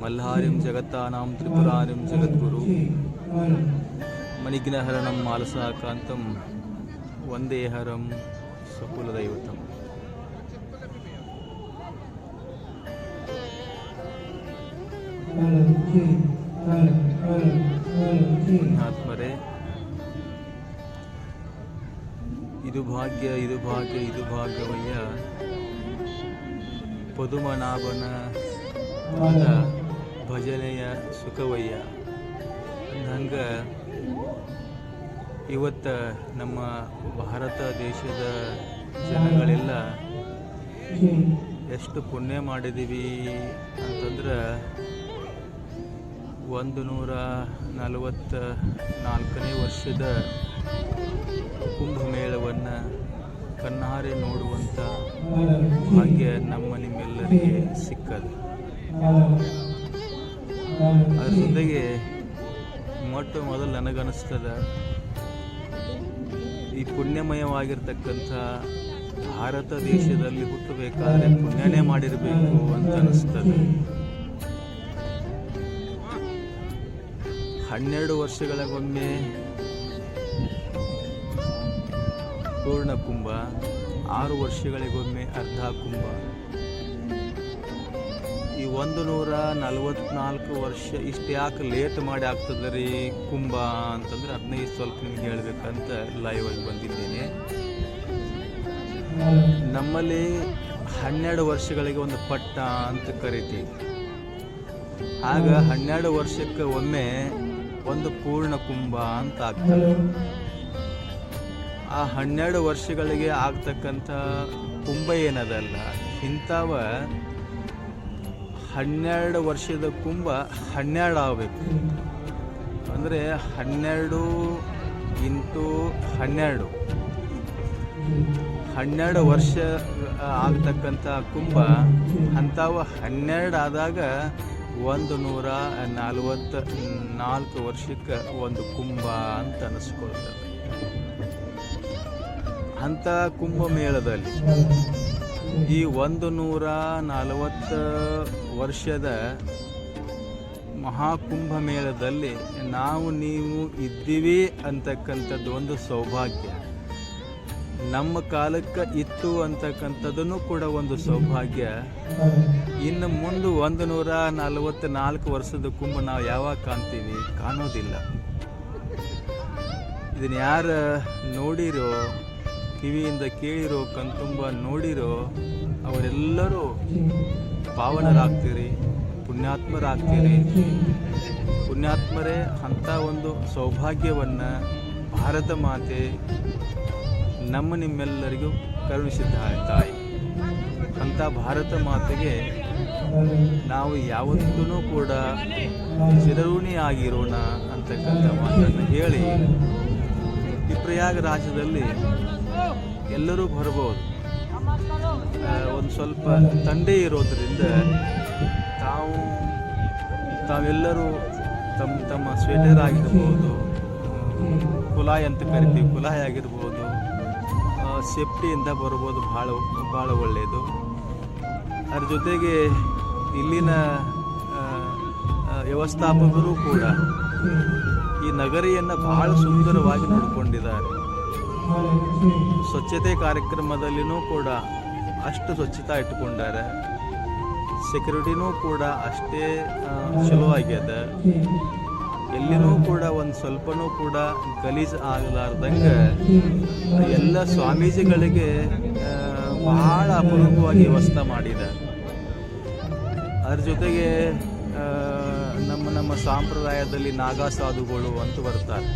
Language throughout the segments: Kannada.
ಮಲ್ಹಾರಿಂ ಜಗತ್ತಾನಾಂ ತ್ರಿಪುರಾರಿಂ ಜಗದ್ಗುರು. ಮಣಿಗ್ನಹರಣಂ ಮಾಲಸಾಕಾಂತಂ ವಂದೇಹರಂ ಸ್ವಕುಲದೈವತಂ ಆತ್ಮರೇ, ಇದು ಭಾಗ್ಯ ಇದು ಭಾಗ್ಯ, ಇದು ಭಾಗ್ಯವಯ್ಯ. ಪದುಮನಾಭನ ಪಾದ ಭಜನೆಯ ಸುಖವಯ್ಯ. ಹಂಗೆ ಇವತ್ತು ನಮ್ಮ ಭಾರತ ದೇಶದ ಜನಗಳೆಲ್ಲ ಎಷ್ಟು ಪುಣ್ಯ ಮಾಡಿದ್ದೀವಿ ಅಂತಂದ್ರೆ ಒಂದು ನೂರ ನಲವತ್ತ ನಾಲ್ಕನೇ ವರ್ಷದ ಕುಂಭಮೇಳವನ್ನು ಕಣ್ಣಾರೆ ನೋಡುವಂಥ ಭಾಗ್ಯ ನಮ್ಮ ನಿಮ್ಮೆಲ್ಲರಿಗೆ ಸಿಕ್ಕದು. ಅದ್ರ ಜೊತೆಗೆ ಮೊಟ್ಟ ಮೊದಲು ನನಗನ್ನಿಸ್ತದ ಈ ಪುಣ್ಯಮಯವಾಗಿರ್ತಕ್ಕಂಥ ಭಾರತ ದೇಶದಲ್ಲಿ ಹುಟ್ಟಬೇಕಾದ್ರೆ ಪುಣ್ಯನೇ ಮಾಡಿರಬೇಕು ಅಂತ ಅನಿಸ್ತದೆ. ಹನ್ನೆರಡು ವರ್ಷಗಳಿಗೊಮ್ಮೆ ಪೂರ್ಣ ಕುಂಭ ಆರು ವರ್ಷಗಳಿಗೊಮ್ಮೆ ಅರ್ಧ ಕುಂಭ. ಈ ಒಂದು ನೂರ ನಲವತ್ನಾಲ್ಕು ವರ್ಷ ಇಷ್ಟು ಯಾಕೆ ಲೇಟ್ ಮಾಡಿ ಆಗ್ತದೆ ರೀ ಕುಂಭ ಅಂತಂದ್ರೆ ಹದಿನೈದು ಸ್ವಲ್ಪ ನಿಮ್ಗೆ ಹೇಳ್ಬೇಕಂತ ಲೈವ್ ಆಗಿ ಬಂದಿದ್ದೇನೆ. ನಮ್ಮಲ್ಲಿ ಹನ್ನೆರಡು ವರ್ಷಗಳಿಗೆ ಒಂದು ಪಟ್ಟ ಅಂತ ಕರಿತೀವಿ. ಆಗ ಹನ್ನೆರಡು ವರ್ಷಕ್ಕೆ ಒಮ್ಮೆ ಒಂದು ಪೂರ್ಣ ಕುಂಭ ಅಂತ ಆಗ್ತದೆ. ಆ ಹನ್ನೆರಡು ವರ್ಷಗಳಿಗೆ ಆಗ್ತಕ್ಕಂಥ ಕುಂಭ ಏನದಲ್ಲ, ಇಂಥವ ಹನ್ನೆರಡು ವರ್ಷದ ಕುಂಭ ಹನ್ನೆರಡು ಆಗಬೇಕು. ಅಂದರೆ ಹನ್ನೆರಡು ಇಂಟು ಹನ್ನೆರಡು. ಹನ್ನೆರಡು ವರ್ಷ ಆಗ್ತಕ್ಕಂಥ ಕುಂಭ ಅಂಥವು ಹನ್ನೆರಡು ಆದಾಗ ಒಂದು ನೂರ ನಲವತ್ತ ನಾಲ್ಕು ವರ್ಷಕ್ಕೆ ಒಂದು ಕುಂಭ ಅಂತ ಅನಿಸ್ಕೊಳ್ತದೆ. ಅಂಥ ಕುಂಭಮೇಳದಲ್ಲಿ ಈ ಒಂದು ನೂರ ನಲವತ್ತು ವರ್ಷದ ಮಹಾಕುಂಭ ಮೇಳದಲ್ಲಿ ನಾವು ನೀವು ಇದ್ದೀವಿ ಅಂತಕ್ಕಂಥದ್ದು ಒಂದು ಸೌಭಾಗ್ಯ. ನಮ್ಮ ಕಾಲಕ್ಕೆ ಇತ್ತು ಅಂತಕ್ಕಂಥದ್ದನ್ನು ಕೂಡ ಒಂದು ಸೌಭಾಗ್ಯ. ಇನ್ನು ಮುಂದೆ ಒಂದು ನೂರ ನಾಲ್ಕು ವರ್ಷದ ಕುಂಭ ನಾವು ಯಾವಾಗ ಕಾಣ್ತೀವಿ? ಕಾಣೋದಿಲ್ಲ. ಇದನ್ನ ಯಾರು ನೋಡಿರೋ ಕಿವಿಯಿಂದ ಕೇಳಿರೋ, ಕಣ್ತುಂಬ ನೋಡಿರೋ ಅವರೆಲ್ಲರೂ ಪಾವನರಾಗ್ತೀರಿ ಪುಣ್ಯಾತ್ಮರಾಗ್ತೀರಿ. ಪುಣ್ಯಾತ್ಮರೇ ಅಂಥ ಒಂದು ಸೌಭಾಗ್ಯವನ್ನು ಭಾರತ ಮಾತೆ ನಮ್ಮ ನಿಮ್ಮೆಲ್ಲರಿಗೂ ಕರುಣಿಸಿದ್ದಾಳೆ ತಾಯಿ. ಅಂಥ ಭಾರತ ಮಾತೆಗೆ ನಾವು ಯಾವತ್ತೂ ಕೂಡ ಚಿರಋಣಿ ಆಗಿರೋಣ ಅಂತಕ್ಕಂಥ ಮಾತನ್ನು ಹೇಳಿ ಈ ಪ್ರಯಾಗ ರಾಜ್ಯದಲ್ಲಿ ಎಲ್ಲರೂ ಬರಬಹುದು. ಒಂದು ಸ್ವಲ್ಪ ತಂಡೆ ಇರೋದರಿಂದ ತಾವು, ತಾವೆಲ್ಲರೂ ತಮ್ಮ ತಮ್ಮ ಸ್ವೆಟರ್ ಆಗಿರ್ಬೋದು, ಕುಲಾಯ್ ಅಂತ ಕರಿತೀವಿ, ಕುಲಾಯ್ ಆಗಿರ್ಬೋದು ಸೇಫ್ಟಿಯಿಂದ ಬರ್ಬೋದು ಭಾಳ ಭಾಳ ಒಳ್ಳೆಯದು ಅದ್ರ ಜೊತೆಗೆ ಇಲ್ಲಿನ ವ್ಯವಸ್ಥಾಪಕರು ಕೂಡ ಈ ನಗರಿಯನ್ನು ಬಹಳ ಸುಂದರವಾಗಿ ನೋಡಿಕೊಂಡಿದ್ದಾರೆ. ಸ್ವಚ್ಛತೆ ಕಾರ್ಯಕ್ರಮದಲ್ಲಿನೂ ಕೂಡ ಅಷ್ಟು ಸ್ವಚ್ಛತಾ ಇಟ್ಟುಕೊಂಡಾರೆ. ಸೆಕ್ಯೂರಿಟಿನೂ ಕೂಡ ಅಷ್ಟೇ ಚಲೋ ಆಗ್ಯದ ಎಲ್ಲಿನೂ ಕೂಡ ಒಂದು ಸ್ವಲ್ಪನೂ ಕೂಡ ಗಲೀಜು ಆಗಲಾರ್ದಂಗೆ ಎಲ್ಲ ಸ್ವಾಮೀಜಿಗಳಿಗೆ ಬಹಳ ಅಪರೂಪವಾಗಿ ವ್ಯವಸ್ಥೆ ಮಾಡಿದ್ದಾರೆ. ಅದ್ರ ಜೊತೆಗೆ ನಮ್ಮ ಸಾಂಪ್ರದಾಯದಲ್ಲಿ ನಾಗಾ ಸಾಧುಗಳು ಅಂತ ಬರ್ತಾರೆ.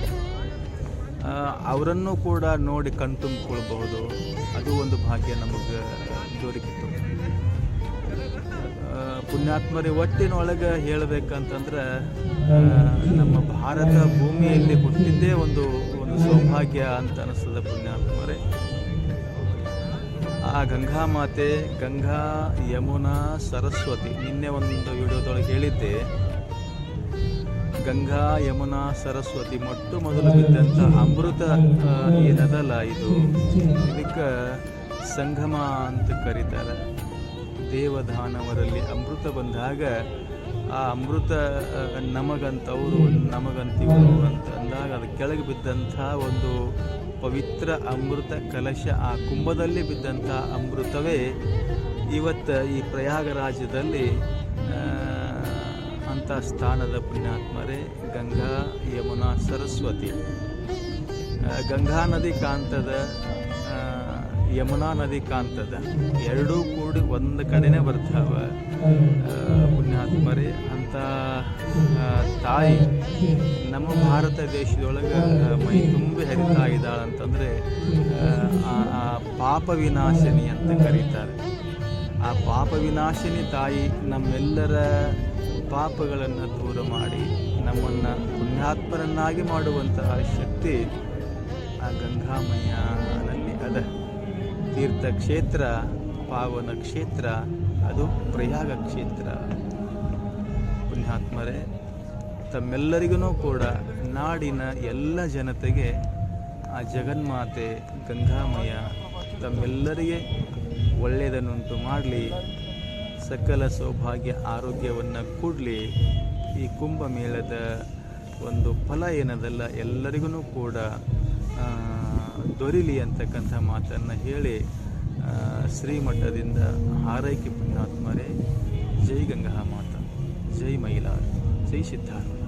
ಅವರನ್ನು ಕೂಡ ನೋಡಿ ಕಣ್ತುಂಬಿಕೊಳ್ಬಹುದು ಅದು ಒಂದು ಭಾಗ್ಯ ನಮಗೆ ದೊರಕಿತು ಆ, ಪುಣ್ಯಾತ್ಮರಿ ಒಟ್ಟಿನೊಳಗೆ ಹೇಳಬೇಕಂತಂದ್ರೆ ನಮ್ಮ ಭಾರತ ಭೂಮಿಯಲ್ಲಿ ಹುಟ್ಟಿದ್ದೇ ಒಂದು ಒಂದು ಸೌಭಾಗ್ಯ ಅಂತ ಅನಿಸ್ತದೆ ಪುಣ್ಯಾತ್ಮರೇ. ಆ ಗಂಗಾ ಮಾತೆ ಗಂಗಾ ಯಮುನಾ ಸರಸ್ವತಿ ನಿನ್ನೆ ಒಂದು ವಿಡಿಯೋದೊಳಗೆ ಹೇಳಿದ್ದೆ. ಗಂಗಾ ಯಮುನಾ ಸರಸ್ವತಿ ಮೊಟ್ಟ ಮೊದಲು ಬಿದ್ದಂಥ ಅಮೃತ ಏನದಲ್ಲ ಇದು ಇದಕ್ಕೆ ಸಂಗಮ ಅಂತ ಕರೀತಾರೆ. ದೇವಧಾನವರಲ್ಲಿ ಅಮೃತ ಬಂದಾಗ ಆ ಅಮೃತ ನಮಗಂತವರು ನಮಗಂತಿವರು ಅಂತ ಅಂದಾಗ ಅದು ಕೆಳಗೆ ಬಿದ್ದಂಥ ಒಂದು ಪವಿತ್ರ ಅಮೃತ ಕಲಶ ಆ ಕುಂಭದಲ್ಲಿ ಬಿದ್ದಂಥ ಅಮೃತವೇ ಇವತ್ತು ಈ ಪ್ರಯಾಗರಾಜ್ಯದಲ್ಲಿ ಅಂಥ ಸ್ಥಾನದ ಪುಣ್ಯಾತ್ಮರೇ ಗಂಗಾ ಯಮುನಾ ಸರಸ್ವತಿ. ಗಂಗಾ ನದಿ ಕಾಂತದ ಯಮುನಾ ನದಿ ಕಾಂತದ ಎರಡೂ ಕೂಡಿ ಒಂದು ಕಡೆನೇ ಬರ್ತಾವ. ಪುಣ್ಯಾತ್ಮರೇ, ಅಂತ ತಾಯಿ ನಮ್ಮ ಭಾರತ ದೇಶದೊಳಗೆ ಮೈ ತುಂಬಿ ಹರಿತಾ ಇದ್ದಾಳೆ ಅಂತಂದರೆ ಆ, ಪಾಪ ವಿನಾಶಿನಿ ಅಂತ ಕರೀತಾರೆ. ಆ ಪಾಪ ವಿನಾಶಿನಿ ತಾಯಿ ನಮ್ಮೆಲ್ಲರ ಪಾಪಗಳನ್ನು ದೂರ ಮಾಡಿ ನಮ್ಮನ್ನು ಪುಣ್ಯಾತ್ಮರನ್ನಾಗಿ ಮಾಡುವಂತಹ ಶಕ್ತಿ ಆ ಗಂಗಾಮಯ್ಯನಲ್ಲಿ ಅದ. ತೀರ್ಥಕ್ಷೇತ್ರ ಪಾವನ ಕ್ಷೇತ್ರ ಅದು ಪ್ರಯಾಗ ಕ್ಷೇತ್ರ ಪುಣ್ಯಾತ್ಮರೇ, ತಮ್ಮೆಲ್ಲರಿಗೂ ಕೂಡ ನಾಡಿನ ಎಲ್ಲ ಜನತೆಗೆ ಆ ಜಗನ್ಮಾತೆ ಗಂಗಾಮಯ ತಮ್ಮೆಲ್ಲರಿಗೆ ಒಳ್ಳೆಯದನ್ನುಂಟು ಮಾಡಲಿ. ಸಕಲ ಸೌಭಾಗ್ಯ ಆರೋಗ್ಯವನ್ನು ಕೊಡಲಿ ಈ ಕುಂಭಮೇಳದ ಒಂದು ಫಲ ಏನದಲ್ಲ ಎಲ್ಲರಿಗೂ ಕೂಡ ದೊರಿಲಿ ಅಂತಕ್ಕಂಥ ಮಾತನ್ನು ಹೇಳಿ ಶ್ರೀಮಠದಿಂದ ಹಾರೈಕೆ ಪುಣ್ಯಾತ್ಮರೇ, ಜೈ ಗಂಗಾ ಮಾತ, ಜೈ ಮೈಲಾರ್ ಜೈ ಸಿದ್ಧಾರ್ಥ